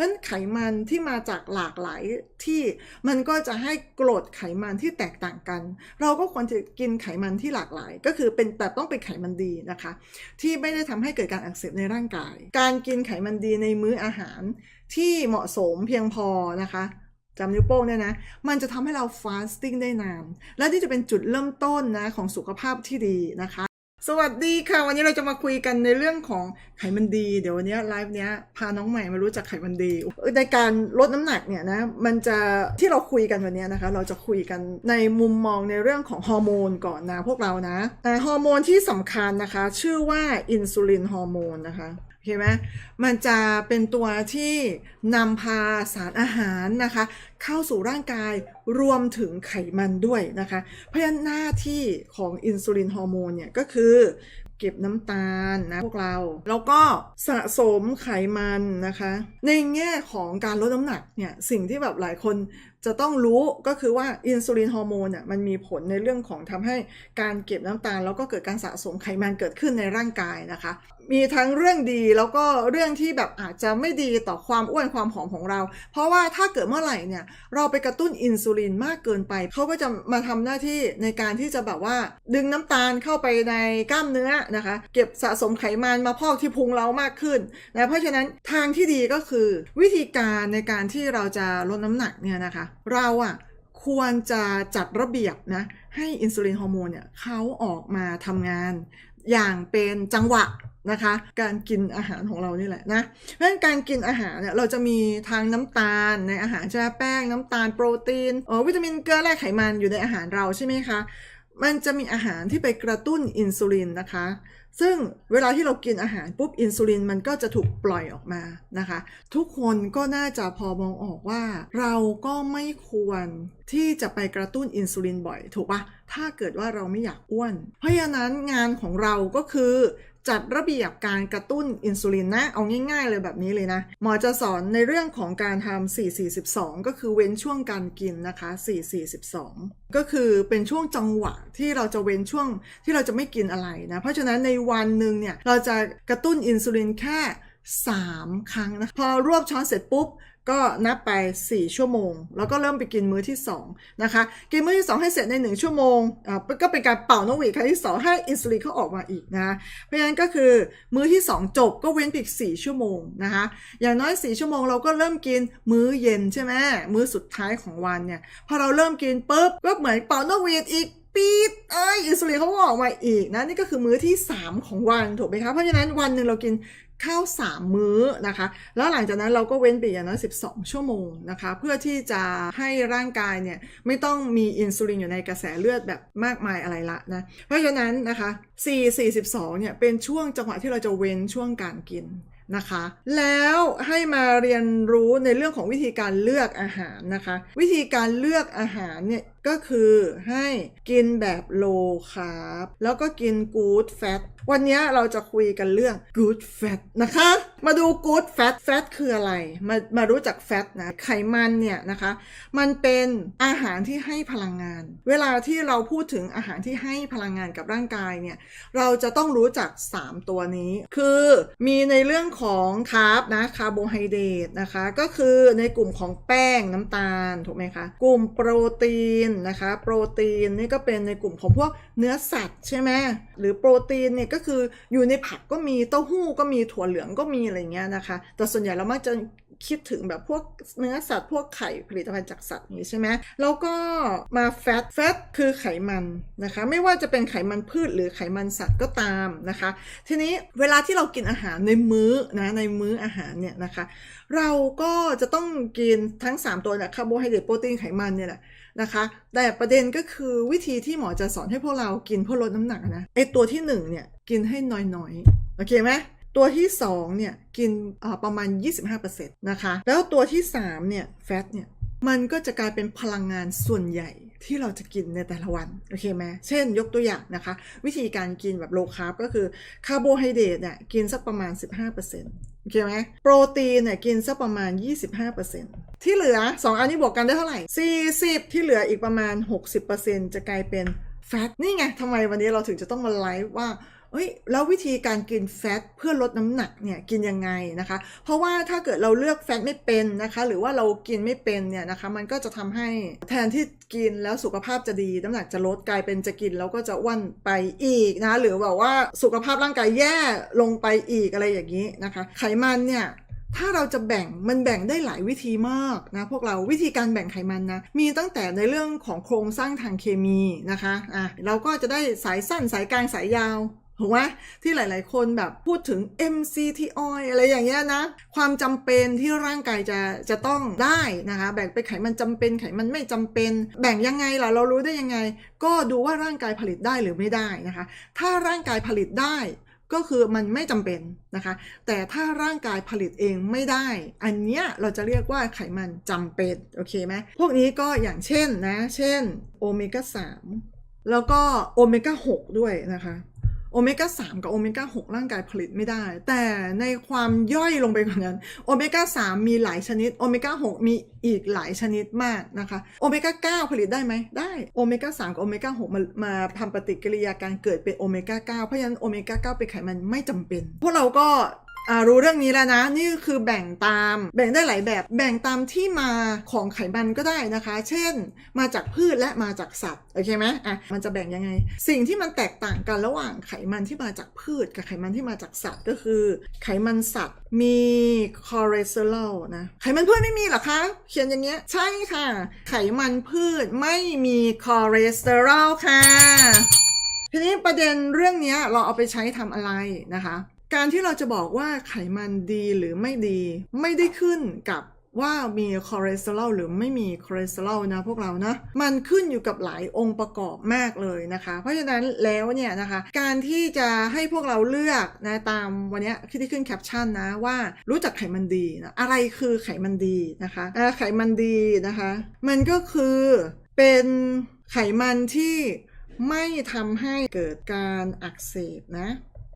นั้นไขมันที่มาจากหลากหลายที่มันก็จะให้กรดไขมันที่แตกต่างกัน เราก็ควรจะกินไขมันที่หลากหลาย ก็คือเป็นแต่ต้องเป็นไขมันดีนะคะ ที่ไม่ได้ทำให้เกิดการอักเสบในร่างกาย การกินไขมันดีในมื้ออาหารที่เหมาะสมเพียงพอนะคะจำนิ้วโป้งเนี่ยนะ มันจะทำให้เราฟาสติ้งได้นาน และนี่จะเป็นจุดเริ่มต้นนะของสุขภาพที่ดีนะคะ สวัสดีค่ะ วันนี้เราจะมาคุยกันในเรื่องของไขมันดี เดี๋ยววันนี้ไลฟ์เนี้ยพาน้องใหม่มารู้จักไขมันดีในการลดน้ำหนักเนี่ยนะมันจะที่เราคุยกันวันนี้นะคะ เราจะคุยกันในมุมมองในเรื่องของฮอร์โมนก่อนนะพวกเรานะแต่ฮอร์โมนที่สำคัญนะคะ ชื่อว่าอินซูลินฮอร์โมนนะคะ โอเคไหมมันจะเป็นตัวที่นำพาสารอาหารนะคะ เข้าสู่ร่างกายรวมถึงไขมันด้วยนะคะ เพราะฉะนั้นหน้าที่ของอินซูลินฮอร์โมนเนี่ยก็คือเก็บน้ำตาลนะพวกเรา แล้วก็สะสมไขมันนะคะ ในแง่ของการลดน้ำหนักเนี่ยสิ่งที่แบบหลายคนจะต้องรู้ก็คือว่าอินซูลินฮอร์โมนเนี่ยมันมีผลในเรื่องของทำให้การเก็บน้ำตาล แล้วก็เกิดการสะสมไขมันเกิดขึ้นในร่างกายนะคะ มีทั้งเรื่องดีแล้วก็เรื่องที่แบบอาจจะไม่ดีต่อความอ้วนความผอมของเรา เพราะว่าถ้าเกิดเมื่อไหร่เนี่ยเราไปกระตุ้นอินซูลินมากเกินไปเขาก็จะมาทำหน้าที่ในการที่จะแบบว่า ดึงน้ำตาลเข้าไปในกล้ามเนื้อนะคะ เก็บสะสมไขมันมาพอกที่พุงเรามากขึ้นนะเพราะฉะนั้นทางที่ดีก็คือ วิธีการในการที่เราจะลดน้ำหนักเนี่ยนะคะ เราอะควรจะจัดระเบียบนะให้อินซูลินฮอร์โมนเนี่ยเขาออกมาทำงานอย่างเป็นจังหวะ นะคะ การกินอาหารของเรานี่แหละนะเพราะฉะนั้นการกินอาหารเนี่ยเราจะมีทางน้ำตาลในอาหารใช่ไหมแป้งน้ำตาลโปรตีนเออวิตามินเกลือแร่ไขมันอยู่ในอาหารเราใช่ไหมคะมันจะมีอาหารที่ไปกระตุ้นอินซูลินนะคะ ซึ่งเวลาที่เรากินอาหารปุ๊บอินซูลินมันก็จะถูกปล่อยออกมานะคะ ทุกคนก็น่าจะพอมองออกว่า เราก็ไม่ควรที่จะไปกระตุ้นอินซูลินบ่อยถูกปะ ถ้าเกิดว่าเราไม่อยากอ้วน เพราะฉะนั้นงานของเราก็คือจัดระเบียบการกระตุ้นอินซูลินนะ เอาง่ายๆเลยแบบนี้เลยนะ หมอจะสอนในเรื่องของการทำ442 ก็คือเว้นช่วงการกินนะคะ442 ก็คือเป็นช่วงจังหวะที่เราจะเว้นช่วงที่เราจะไม่กินอะไรนะ เพราะฉะนั้นในวันหนึ่งเนี่ยเราจะกระตุ้นอินซูลินแค่ 3 ครั้งนะ พอรวบช้อนเสร็จปุ๊บ ก็นับไป 4 ชั่วโมง แล้วก็เริ่มไปกินมื้อที่2นะคะกินมื้อที่ 2 ให้เสร็จใน 1 ชั่วโมงอ่าก็เป็นการเป่านกหวีดครั้งที่ 2 ให้อินซูลินเขาออกมาอีกนะเพราะฉะนั้นก็คือมื้อที่ 2 จบก็เว้นไปอีก 4 ชั่วโมงนะคะอย่างน้อย 4 ชั่วโมงเราก็เริ่มกินมื้อเย็นใช่ไหมมื้อสุดท้ายของวันเนี่ยพอเราเริ่มกินปุ๊บก็เหมือนเป่านกหวีดอีกปี๊ดเอ้ยอินซูลินเขาก็ออกมาอีกนะนี่ก็คือมื้อที่ 3 ของวันถูกไหมคะเพราะฉะนั้นวันหนึ่งเรากิน ข้าวสามมื้อนะคะ แล้วหลังจากนั้นเราก็เว้นไปอย่างน้อย12 ชั่วโมงนะคะ เพื่อที่จะให้ร่างกายเนี่ยไม่ต้องมีอินซูลินอยู่ในกระแสเลือดแบบมากมายอะไรละนะ เพราะฉะนั้นนะคะ 4 42 เนี่ยเป็นช่วงจังหวะที่เราจะเว้นช่วงการกินนะคะ แล้วให้มาเรียนรู้ในเรื่องของวิธีการเลือกอาหารนะคะ วิธีการเลือกอาหารเนี่ย ก็คือให้กินแบบโลคาร์บแล้วก็กินกู๊ดแฟตวันนี้เราจะคุยกันเรื่องกู๊ดแฟตนะคะ มาดูกู๊ดแฟตแฟตคืออะไร มามารู้จักแฟตนะ ไขมันเนี่ยนะคะ มันเป็นอาหารที่ให้พลังงาน เวลาที่เราพูดถึงอาหารที่ให้พลังงานกับร่างกายเนี่ย เราจะต้องรู้จัก 3 ตัวนี้ คือมีในเรื่องของคาร์บนะ คาร์โบไฮเดรตนะคะ ก็คือในกลุ่มของแป้งน้ำตาล ถูกไหมคะ กลุ่มโปรตีนนะคะโปรตีนนี่ก็เป็นในกลุ่มของพวกเนื้อสัตว์ใช่ไหมหรือโปรตีนเนี่ยก็คืออยู่ในผักก็มีเต้าหู้ก็มีถั่วเหลืองก็มีอะไรเงี้ยนะคะ แต่ส่วนใหญ่เรามักจะ คิดถึงแบบพวกเนื้อสัตว์พวกไข่ผลิตภัณฑ์จากสัตว์นี้ใช่ไหมแล้วก็มาแฟตแฟตคือไขมันนะคะ ไม่ว่าจะเป็นไขมันพืชหรือไขมันสัตว์ก็ตามนะคะ ทีนี้เวลาที่เรากินอาหารในมื้อนะในมื้ออาหารเนี่ยนะคะ เราก็จะต้องกินทั้ง 3 ตัวเนี่ยคาร์โบไฮเดรตโปรตีนไขมันเนี่ยแหละนะคะแต่ประเด็นก็คือวิธีที่หมอจะสอนให้พวกเรากินเพื่อลดน้ำหนักนะไอตัวที่หนึ่งเนี่ยกินให้น้อยๆโอเคไหม ตัวที่2เนี่ยกินอ่าประมาณ 25%นะคะแล้วตัวที่3เนี่ยแฟตเนี่ยมันก็จะกลายเป็นพลังงานส่วนใหญ่ที่เราจะกินในแต่ละวัน โอเคไหมเช่นยกตัวอย่างนะคะ วิธีการกินแบบโลคาร์บก็คือคาร์โบไฮเดรตเนี่ยกินสักประมาณ 15%โอเคไหมโปรตีนเนี่ยกินสักประมาณ 25%ที่เหลือ 2 อันนี้บวกกันได้เท่าไหร่ 40 ที่เหลืออีกประมาณ 60%จะกลายเป็นแฟตนี่ไงทำไมวันนี้เราถึงจะต้องมาไลฟ์ว่า เอ้ยแล้ววิธีการกินแฟตเพื่อลดน้ำหนักเนี่ยกินยังไงนะคะ เพราะว่าถ้าเกิดเราเลือกแฟตไม่เป็นนะคะ หรือว่าเรากินไม่เป็นเนี่ยนะคะมันก็จะทำให้แทนที่กินแล้วสุขภาพจะดีน้ำหนักจะลดกลายเป็นจะกินแล้วก็จะอ้วนไปอีกนะหรือแบบว่าสุขภาพร่างกายแย่ลงไปอีกอะไรอย่างนี้นะคะ ไขมันเนี่ยถ้าเราจะแบ่งมันแบ่งได้หลายวิธีมากนะพวกเราวิธีการแบ่งไขมันนะ มีตั้งแต่ในเรื่องของโครงสร้างทางเคมีนะคะอะเราก็จะได้สายสั้นสายกลางสายยาว ถูกไหมที่หลาย ๆ คนแบบพูดถึง MCT oil อะไรอย่างเงี้ยนะ ความจำเป็นที่ร่างกายจะจะต้องได้นะคะ แบ่งไปไขมันจำเป็นไขมันไม่จำเป็น แบ่งยังไงล่ะเรารู้ได้ยังไง ก็ดูว่าร่างกายผลิตได้หรือไม่ได้นะคะ ถ้าร่างกายผลิตได้ก็คือมันไม่จำเป็นนะคะ แต่ถ้าร่างกายผลิตเองไม่ได้ อันเนี้ยเราจะเรียกว่าไขมันจำเป็น โอเคไหมพวกนี้ก็อย่างเช่นนะ เช่นโอเมก้า3แล้วก็โอเมก้า6ด้วยนะคะ โอเมก้า3กับโอเมก้า6ร่างกายผลิตไม่ได้ แต่ในความย่อยลงไปกว่านั้นโอเมก้า3มีหลายชนิดโอเมก้า6มีอีกหลายชนิดมากนะคะโอเมก้า9ผลิตได้ไหมได้โอเมก้า3กับโอเมก้า6มามาทำปฏิกิริยาการเกิดเป็นโอเมก้า9เพราะฉะนั้นโอเมก้า9เป็นไขมันไม่จำเป็น พวกเราก็ รู้เรื่องนี้แล้วนะ นี่คือแบ่งตาม แบ่งได้หลายแบบ แบ่งตามที่มาของไขมันก็ได้นะคะ เช่น มาจากพืชและมาจากสัตว์ โอเคไหมอะ มันจะแบ่งยังไง สิ่งที่มันแตกต่างกันระหว่างไขมันที่มาจากพืชกับไขมันที่มาจากสัตว์ก็คือ ไขมันสัตว์มีคอเลสเตอรอลนะ ไขมันพืชไม่มีหรอคะ เขียนอย่างเงี้ย ใช่ค่ะ ไขมันพืชไม่มีคอเลสเตอรอลค่ะ ทีนี้ประเด็นเรื่องนี้เราเอาไปใช้ทำอะไรนะคะ การที่เราจะบอกว่าไขมันดีหรือไม่ดี ไม่ได้ขึ้นกับว่ามีคอเลสเตอรอลหรือไม่มีคอเลสเตอรอลนะพวกเรานะ มันขึ้นอยู่กับหลายองค์ประกอบมากเลยนะคะ เพราะฉะนั้นแล้วเนี่ยนะคะ การที่จะให้พวกเราเลือกนะตามวันนี้ที่ขึ้นแคปชั่นนะว่ารู้จักไขมันดีนะอะไรคือไขมันดีนะคะไขมันดีนะคะ มันก็คือเป็นไขมันที่ไม่ทำให้เกิดการอักเสบนะ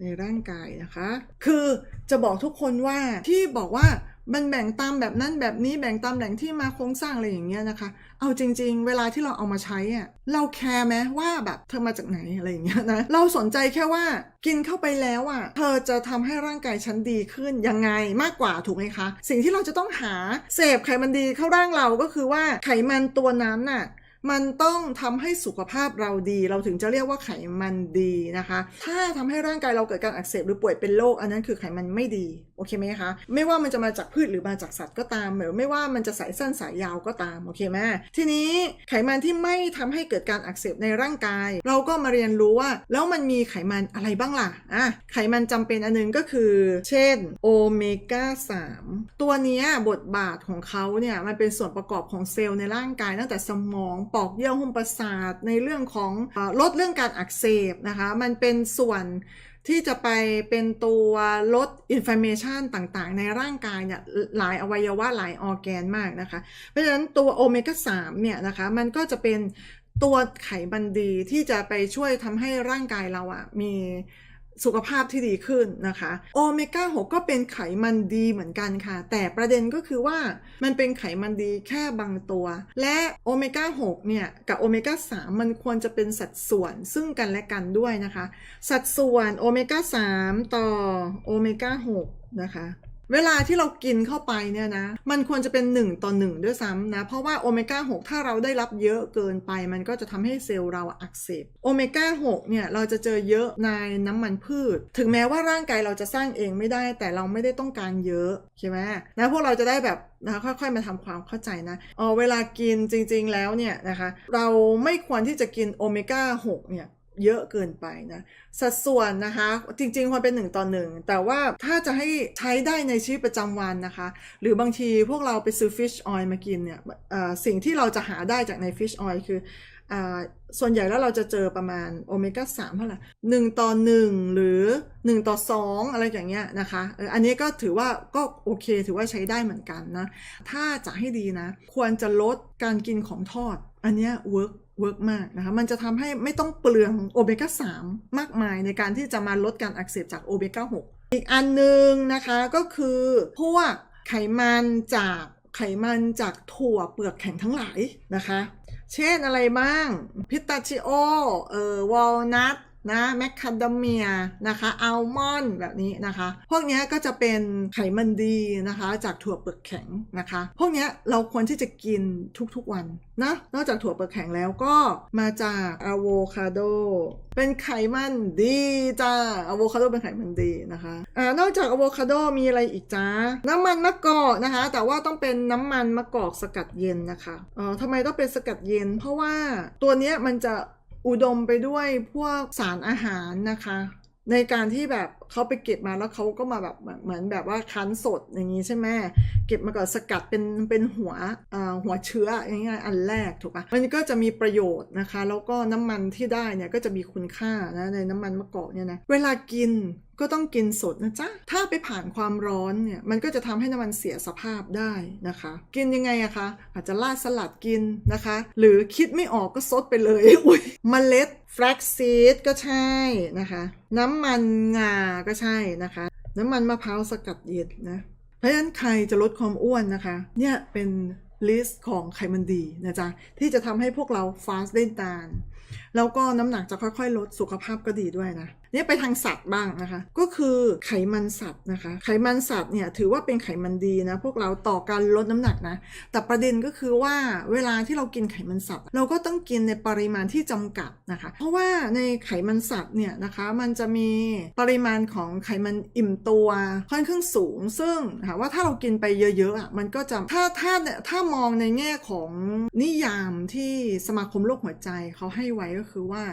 ในร่างกายนะคะ คือจะบอกทุกคนว่าที่บอกว่ามันแบ่งตามแบบนั้นแบบนี้แบ่งตามแหล่งที่มาโครงสร้างอะไรอย่างเงี้ยนะคะ เอาจริง ๆ เวลาที่เราเอามาใช้อะเราแคร์ไหมว่าแบบเธอมาจากไหนอะไรอย่างเงี้ยนะ เราสนใจแค่ว่ากินเข้าไปแล้วอะเธอจะทำให้ร่างกายฉันดีขึ้นยังไงมากกว่าถูกไหมคะ สิ่งที่เราจะต้องหาเสพไขมันดีเข้าร่างเราก็คือว่าไขมันตัวนั้นน่ะ มันต้องทำให้สุขภาพเราดี เราถึงจะเรียกว่าไขมันดีนะคะ ถ้าทำให้ร่างกายเราเกิดการอักเสบหรือป่วยเป็นโรคอันนั้นคือไขมันไม่ดี โอเคไหมคะ ไม่ว่ามันจะมาจากพืชหรือมาจากสัตว์ก็ตามหรือไม่ว่ามันจะสายสั้นสายยาวก็ตาม โอเคไหมทีนี้ไขมันที่ไม่ทำให้เกิดการอักเสบในร่างกาย เราก็มาเรียนรู้ว่า แล้วมันมีไขมันอะไรบ้างล่ะ อะ ไขมันจำเป็นอันหนึงก็คือ เช่นโอเมก้า3ตัวนี้บทบาทของเขาเนี่ยมันเป็นส่วนประกอบของเซลล์ในร่างกายตั้งแต่สมองปอกเยื่อหุ้มประสาท ในเรื่องของลดเรื่องการอักเสบนะคะ มันเป็นส่วนที่จะไปเป็นตัวลดอินฟล m เมชันต่างๆ ในร่างกายเนี่ยหลายอวัยวะหลายออร์แกนมากนะคะ เพราะฉะนั้นตัวโอเมก้า 3 เนี่ยนะคะ มันก็จะเป็นตัวไขมันดีที่จะไปช่วยทำให้ร่างกายเราอะมี สุขภาพที่ดีขึ้นนะคะโอเมก้า6ก็เป็นไขมันดีเหมือนกันค่ะ แต่ประเด็นก็คือว่ามันเป็นไขมันดีแค่บางตัว และโอเมก้า6เนี่ย กับโอเมก้า3มันควรจะเป็นสัดส่วนซึ่งกันและกันด้วยนะคะ สัดส่วนโอเมก้า3ต่อโอเมก้า6นะคะ เวลาที่เรากินเข้าไปเนี่ยนะ มันควรจะเป็น 1 ต่อ 1 ด้วยซ้ำนะ เพราะว่าโอเมก้า 6 ถ้าเราได้รับเยอะเกินไป มันก็จะทำให้เซลล์เราอักเสบ โอเมก้า 6 เนี่ย เราจะเจอเยอะในน้ำมันพืช ถึงแม้ว่าร่างกายเราจะสร้างเองไม่ได้ แต่เราไม่ได้ต้องการเยอะ ใช่ไหมนะพวกเราจะได้แบบนะคะค่อยๆมาทำความเข้าใจนะเออเวลากินจริงๆแล้วเนี่ยนะคะ เราไม่ควรที่จะกินโอเมก้า 6 เนี่ย เยอะเกินไปนะสัดส่วนนะคะจริงๆควรเป็น 1 ต่อ 1 แต่ว่าถ้าจะให้ใช้ได้ในชีวิตประจำวันนะคะ หรือบางทีพวกเราไปซื้อ fish oil มากินเนี่ยสิ่งที่เราจะหาได้จากใน fish oil คือส่วนใหญ่แล้วเราจะเจอประมาณโอเมก้า3เท่าไหร่หนึ่งต่อ1หรือ1ต่อ2องอะไรอย่างเงี้ยนะคะอออันนี้ก็ถือว่าก็โอเคถือว่าใช้ได้เหมือนกันนะ ถ้าจะให้ดีนะ ควรจะลดการกินของทอด อันเนี้ยเวิร์ก เวิร์กมากนะคะ มันจะทำให้ไม่ต้องเปลืองโอเมก้า3มากมายในการที่จะมาลดการอักเสบจากโอเมก้า6อีกอันหนึ่งนะคะก็คือพวกไขมันจากไขมันจากถั่วเปลือกแข็งทั้งหลายนะคะ เช่นอะไรบ้าง พิตาชิโอ เอ่อ วอลนัท นะแมคคาเดเมียนะคะอัลมอนด์แบบนี้นะคะ พวกนี้ก็จะเป็นไขมันดีนะคะ จากถั่วเปลือกแข็งนะคะ พวกนี้เราควรที่จะกินทุกๆวันนะนอกจากถั่วเปลือกแข็งแล้วก็มาจากอะโวคาโดเป็นไขมันดีจ้าอะโวคาโดเป็นไขมันดีนะคะอ่านอกจากอะโวคาโดมีอะไรอีกจ้าน้ำมันมะกอกนะคะ แต่ว่าต้องเป็นน้ำมันมะกอกสกัดเย็นนะคะเอ่อทำไมต้องเป็นสกัดเย็น เพราะว่าตัวนี้มันจะ อุดมไปด้วยพวกสารอาหารนะคะ ในการที่แบบเขาไปเก็บมาแล้วเขาก็มาแบบเหมือนแบบว่าคั้นสดอย่างนี้ใช่ไหมเก็บมาก่อนสกัดเป็นเป็นหัวหัวเชื้อง่างเงี้ยอันแรกถูกปะมันก็จะมีประโยชน์นะคะ แล้วก็น้ำมันที่ได้เนี่ยก็จะมีคุณค่านะในน้ำมันมะกอกเนี่ยนะเวลากินก็ต้องกินสดนะจ๊ะ ถ้าไปผ่านความร้อนเนี่ย มันก็จะทำให้น้ำมันเสียสภาพได้นะคะ กินยังไงอะคะ อาจจะราดสลัดกินนะคะ หรือคิดไม่ออกก็ซดไปเลย อุ้ยเมล็ดแฟลกซีดก็ใช่นะคะ น้ำมันงาก็ใช่นะคะ น้ำมันมะพร้าวสกัดเย็นนะเพราะฉะนั้นใครจะลดความอ้วนนะคะ เนี่ยเป็นลิสต์ของไขมันดีนะจ๊ะที่จะทำให้พวกเราฟาสต์ได้นาน แล้วก็น้ำหนักจะค่อยๆ ลดสุขภาพก็ดีด้วยนะเนี่ยไปทางสัตว์บ้างนะคะ ก็คือไขมันสัตว์นะคะ ไขมันสัตว์เนี่ยถือว่าเป็นไขมันดีนะพวกเราต่อการลดน้ำหนักนะ แต่ประเด็นก็คือว่าเวลาที่เรากินไขมันสัตว์ เราก็ต้องกินในปริมาณที่จำกัดนะคะ เพราะว่าในไขมันสัตว์เนี่ยนะคะ มันจะมีปริมาณของไขมันอิ่มตัวค่อนข้างสูง ซึ่งถามว่าถ้าเรากินไปเยอะๆอะมันก็จะถ้าถ้าถ้ามองในแง่ของนิยามที่สมาคมโรคหัวใจเขาให้ไว้ก็คือว่า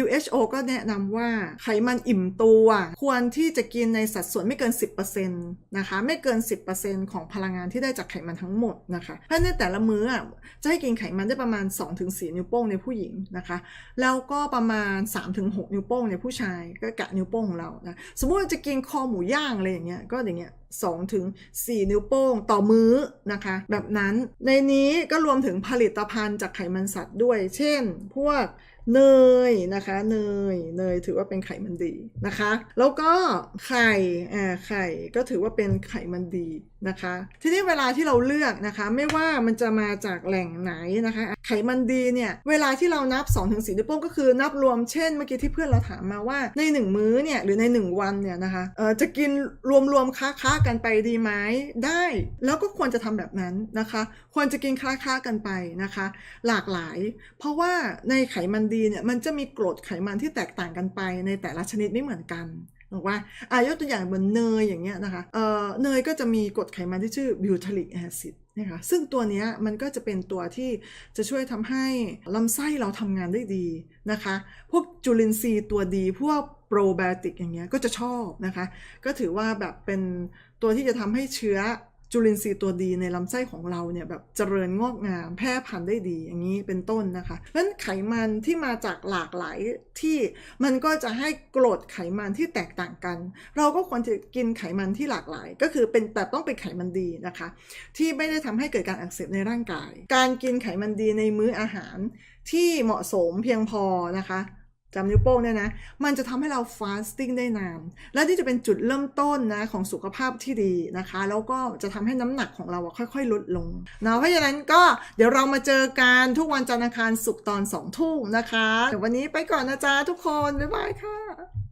WHO ก็แนะนำว่าไขมันอิ่มตัว ควรที่จะกินในสัดส่วนไม่เกิน 10%นะคะไม่เกิน 10%ของพลังงานที่ได้จากไขมันทั้งหมดนะคะเพราะในแต่ละมื้อจะให้กินไขมันได้ประมาณ 2-4 นิ้วโป้งในผู้หญิงนะคะแล้วก็ประมาณ 3-6 นิ้วโป้งในผู้ชาย ก็กะนิ้วโป้งของเรานะสมมุติว่าจะกินคอหมูย่างอะไรอย่างเงี้ยก็อย่างเงี้ย2ถึง4นิ้วโป้งต่อมื้อนะคะ แบบนั้นในนี้ก็รวมถึงผลิตภัณฑ์จากไขมันสัตว์ด้วย เช่น พวก เนยนะคะเนยเนยถือว่าเป็นไขมันดีนะคะ แล้วก็ไข่อ่าไข่ก็ถือว่าเป็นไขมันดี นะคะ ทีนี้เวลาที่เราเลือกนะคะ ไม่ว่ามันจะมาจากแหล่งไหนนะคะ ไขมันดีเนี่ยเวลาที่เรานับ2อถึงสนิ้วโป้งก็คือนับรวมเช่นเมื่อกี้ที่เพื่อนเราถามมาว่าใน 1 มื้อเนี่ยหรือใน 1 วันเนี่ยนะคะเออจะกินรวมๆค้าๆกันไปดีไหมได้ แล้วก็ควรจะทำแบบนั้นนะคะ ควรจะกินค้าๆกันไปนะคะ หลากหลาย เพราะว่าในไขมันดีเนี่ยมันจะมีกรดไขมันที่แตกต่างกันไปในแต่ละชนิดไม่เหมือนกัน บอกว่าอายกตัวอย่างเหมือนเนยอย่างเงี้ยนะคะเออเนยก็จะมีกรดไขมันที่ชื่อบิวทาริกแอซิดนะคะซึ่งตัวนี้มันก็จะเป็นตัวที่จะช่วยทำให้ลำไส้เราทำงานได้ดีนะคะ พวกจุลินทรีย์ตัวดีพวกโปรไบโอติกอย่างเงี้ยก็จะชอบนะคะ ก็ถือว่าแบบเป็นตัวที่จะทำให้เชื้อ จุลินทรีย์ตัวดีในลำไส้ของเราเนี่ยแบบเจริญงอกงามแพร่พันธุ์ได้ดีอย่างนี้เป็นต้นนะคะเพราะฉะนั้นไขมันที่มาจากหลากหลายที่มันก็จะให้กรดไขมันที่แตกต่างกัน เราก็ควรจะกินไขมันที่หลากหลาย ก็คือเป็นแต่ต้องเป็นไขมันดีนะคะ ที่ไม่ได้ทำให้เกิดการอักเสบในร่างกาย การกินไขมันดีในมื้ออาหารที่เหมาะสมเพียงพอนะคะ จำนิ้วโป้งเนี่ยนะ มันจะทำให้เราฟาสติ้งได้นาน และที่จะเป็นจุดเริ่มต้นนะของสุขภาพที่ดีนะคะ แล้วก็จะทำให้น้ำหนักของเราค่อยๆ ลดลงนะเพราะฉะนั้นก็เดี๋ยวเรามาเจอกันทุกวันจันทร์อังคารศุกร์ตอนสองทุ่มนะคะ เดี๋ยววันนี้ไปก่อนนะจ๊ะทุกคน บ๊ายบายค่ะ